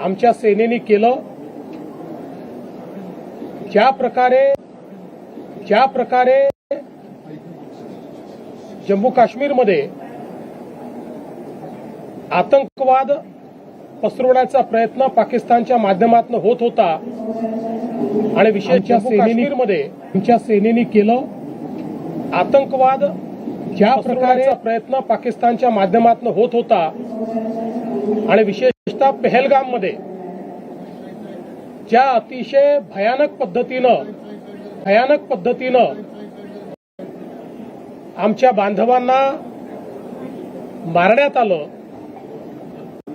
आमच्या सेनेने केलं. ज्या प्रकारे ज्या प्रकारे जम्मू काश्मीरमध्ये आतंकवाद पसरवण्याचा प्रयत्न पाकिस्तानच्या माध्यमातून होत होता आणि विशेषच्या सेनेमध्ये आमच्या सेनेने केलं आतंकवाद ज्या प्रकारे प्रयत्न पाकिस्तानच्या माध्यमातून होत होता आणि विशेषतः पेहलगाममध्ये ज्या अतिशय भयानक पद्धतीनं भयानक पद्धतीनं आमच्या बांधवांना मारण्यात आलं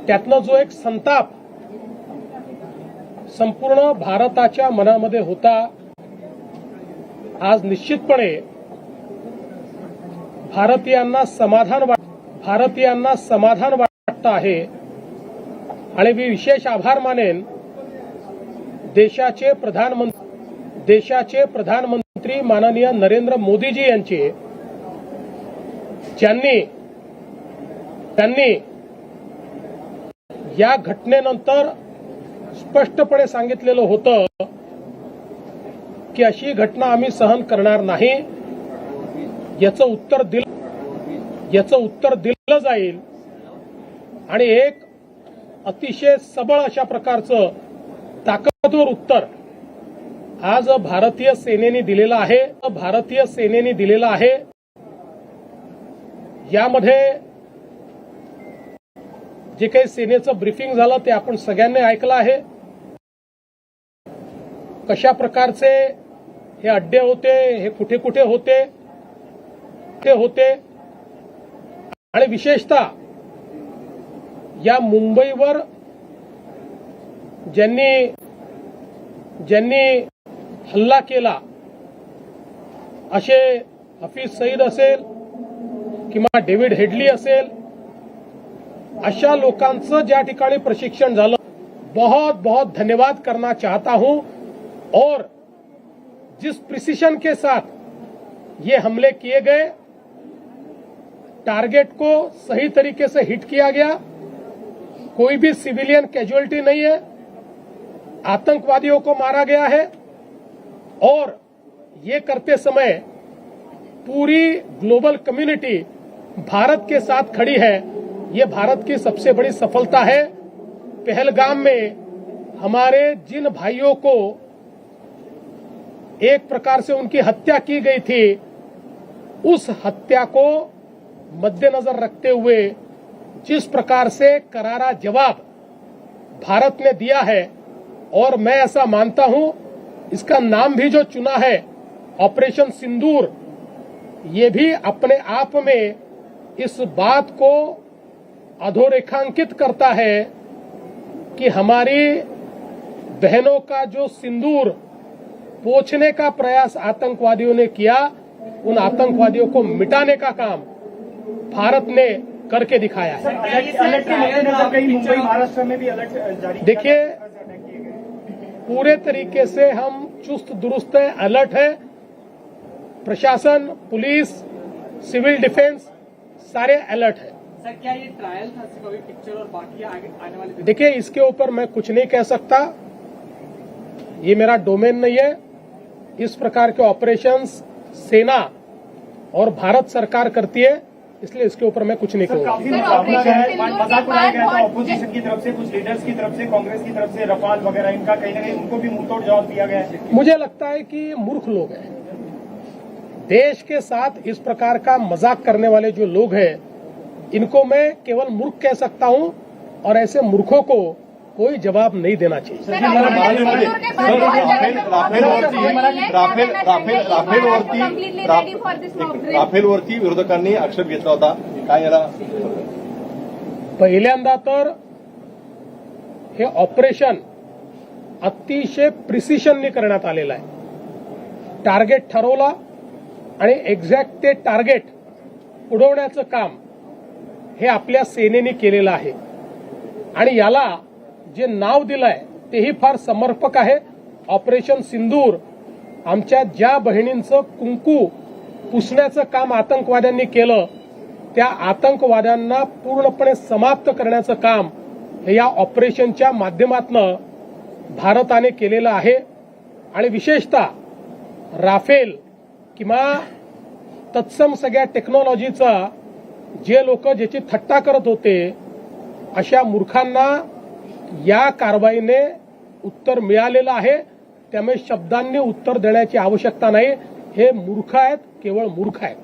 त्यातनं जो एक संताप संपूर्ण भारताच्या मनामध्ये होता आज निश्चितपणे भारतीयांना समाधान वाट भारतीयांना समाधान वाटतं आहे. आणि मी विशेष आभार मानेन देशाचे प्रधानमंत्री देशाचे प्रधानमंत्री माननीय नरेंद्र मोदीजी यांचे ज्यांनी त्यांनी या घटनेनंतर स्पष्टपणे सांगितलेलं होतं की अशी घटना आम्ही सहन करणार नाही. याचं उत्तर दिलं याचं उत्तर दिलं जाईल. आणि एक अतिशय सबळ अशा प्रकारचं ताकदवर उत्तर आज भारतीय सेनेने दिलेलं आहे. भारतीय सेनेने दिलेलं आहे. यामध्ये जे काही सेनेचं ब्रिफिंग झालं ते आपण सगळ्यांनी ऐकलं आहे. कशा प्रकारचे हे अड्डे होते हे कुठे कुठे होते ते होते? आणि विशेषतः या मुंबईवर ज्यांनी ज्यांनी हल्ला केला, असे हफीज सईद असेल किंवा डेव्हिड हेडली असेल, अशा लोकांचं ज्या ठिकाणी प्रशिक्षण झालं, बहुत बहुत धन्यवाद करना चाहता हूँ. और जिस प्रिसिशन के साथ ये हमले किए गए टारगेट को सही तरीके से हिट किया गया कोई भी सिविलियन कैजुअलिटी नहीं है। आतंकवादियों को मारा गया है और ये करते समय पूरी ग्लोबल कम्युनिटी भारत के साथ खड़ी है। ये भारत की सबसे बड़ी सफलता है। पहलगाम में हमारे जिन भाइयों को एक प्रकार से उनकी हत्या की गई थी, उस हत्या को मद्देनजर रखते हुए जिस प्रकार से करारा जवाब भारत ने दिया है, और मैं ऐसा मानता हूँ, इसका नाम भी जो चुना है, ऑपरेशन सिंदूर, ये भी अपने आप में इस बात को अधोरेखांकित करता है कि हमारी बहनों का जो सिंदूर पोछने का प्रयास आतंकवादियों ने किया, उन आतंकवादियों को मिटाने का काम भारत ने करके दिखाया है। अलर्ट अलर्ट के मद्देनजर कहीं मुंबई महाराष्ट्र में भी अलर्ट जारी देखिए। पूरे तरीके से हम चुस्त दुरुस्त है अलर्ट है। प्रशासन पुलिस सिविल डिफेंस सारे अलर्ट है। सर क्या ये ट्रायल था सिर्फ़ अभी पिक्चर और बाकी आगे आने वाले देखिए इसके ऊपर मैं कुछ नहीं कह सकता। ये मेरा डोमेन नहीं है। इस प्रकार के ऑपरेशंस सेना और भारत सरकार करती है। इसलिए इसके ऊपर मैं कुछ नहीं कहूँगा। काफ़ी मुकाबला है मज़ाक उड़ाया गया था ऑपोजिशन की तरफ़ से कुछ लीडर्स की तरफ़ से कांग्रेस की तरफ़ से रफाल वगैरह इनका कहीं ना कहीं उनको भी मुंहतोड़ जवाब दिया गया है। मुझे लगता है कि मूर्ख लोग हैं। देश के साथ इस प्रकार का मज़ाक करने वाले जो लोग हैं इनको मैं केवल मूर्ख कह सकता हूँ और ऐसे मूर्खों को कोई जवाब नहीं देना चाहिए. राफेलवरती विरोधकांनी आक्षेप घेतला होता काय याला पहिल्यांदा तर हे ऑपरेशन अतिशय प्रिसिशनने करण्यात आलेलं आहे टार्गेट ठरवला आणि एक्झॅक्ट ते टार्गेट उडवण्याचं काम हे आपल्या सेनेने केलेलं आहे आणि याला जे नाव दिलंय तेही फार समर्पक आहे. ऑपरेशन सिंदूर आमच्या ज्या बहिणींचं कुंकू पुसण्याचं काम आतंकवाद्यांनी केलं त्या आतंकवाद्यांना पूर्णपणे समाप्त करण्याचं काम हे या ऑपरेशनच्या माध्यमातनं भारताने केलेलं आहे. आणि विशेषतः राफेल किंवा तत्सम सगळ्या टेक्नॉलॉजीचा जे लोक ज्याची थट्टा करत होते अशा मूर्खांना या कारवाईने उत्तर मिळालेलं आहे. त्यामुळे शब्दांनी उत्तर देण्याची आवश्यकता नाही. हे मूर्ख आहेत केवळ मूर्ख आहेत.